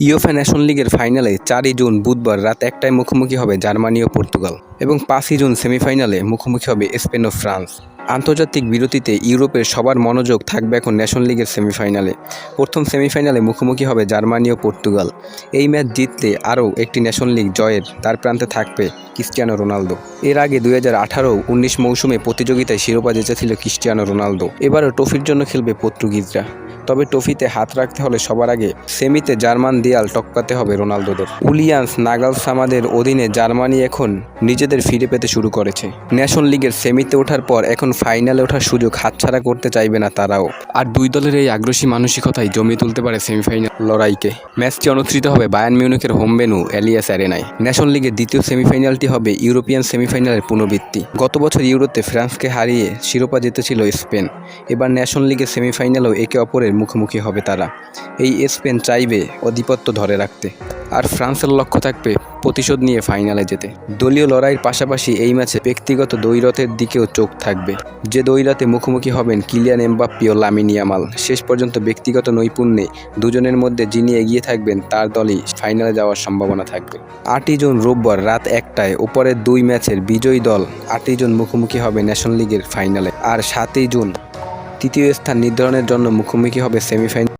UEFA nation লিগের ফাইনালে চারই জুন বুধবার রাত একটায় মুখোমুখি হবে জার্মানি ও পর্তুগাল এবং পাঁচই জুন সেমিফাইনালে মুখোমুখি হবে স্পেন ও ফ্রান্স। আন্তর্জাতিক বিরতিতে ইউরোপের সবার মনোযোগ থাকবে এখন ন্যাশন লিগের সেমিফাইনালে। প্রথম সেমিফাইনালে মুখোমুখি হবে জার্মানি ও পর্তুগাল। এই ম্যাচ জিতলে আরও একটি ন্যাশন লিগ জয়ের তার প্রান্তে থাকবে ক্রিস্টিয়ানো রোনালদো। এর আগে দুই হাজার আঠারো উনিশ মৌসুমে প্রতিযোগিতায় শিরোপা জিতেছিল ক্রিস্টিয়ানো রোনালদো। এবারও ট্রফির জন্য খেলবে পর্তুগিজরা। তবে ট্রফিতে হাত রাখতে হলে সবার আগে সেমিতে জার্মান দেয়াল টপকাতে হবে রোনালদোদের। উলিয়ান্স নাগাল সামাদের অধীনে জার্মানি এখন নিজেদের ফিরে পেতে শুরু করেছে। ন্যাশন লিগের সেমিতে ওঠার পর এখন ফাইনালে ওঠার সুযোগ হাতছাড়া করতে চাইবে না তারাও। আর দুই দলের এই আগ্রাসী মানসিকতাই জমিয়ে তুলতে পারে সেমিফাইনাল লড়াইকে। ম্যাচটি অনুষ্ঠিত হবে বায়ান মিউনিকের হোম ভেন্যু এলিয়াস অ্যারেনায়। ন্যাশন লিগের দ্বিতীয় সেমিফাইনালটি হবে ইউরোপিয়ান সেমিফাইনালের পুনর্বৃত্তি। গত বছর ইউরোতে ফ্রান্সকে হারিয়ে শিরোপা জিতেছিল স্পেন। এবার ন্যাশনাল লিগের সেমিফাইনালেও একে অপরের মুখোমুখি হবে তারা। এই স্পেন চাইবে আধিপত্য ধরে রাখতে। আর ফ্রান্সের লক্ষ্য থাকবে প্রতিশোধ নিয়ে ফাইনালে যেতে। দলীয় লড়াইয়ের পাশাপাশি এই ম্যাচে ব্যক্তিগত দৈরথের দিকেও চোখ থাকবে। যে দৈরাতে মুখোমুখি হবেন কিলিয়ান এমবাপ্পি ও লামিনিয়ামাল শেষ পর্যন্ত ব্যক্তিগত নৈপুণ্যে দুজনের মধ্যে যিনি এগিয়ে থাকবেন, তার দলই ফাইনালে যাওয়ার সম্ভাবনা থাকবে। আটই জুন রোববার রাত একটায় ওপরের দুই ম্যাচের বিজয়ী দল আটই জুন মুখোমুখি হবে ন্যাশনাল লিগের ফাইনালে। আর সাতই জুন তৃতীয় স্থান নির্ধারণের জন্য মুখোমুখি হবে সেমিফাইনাল।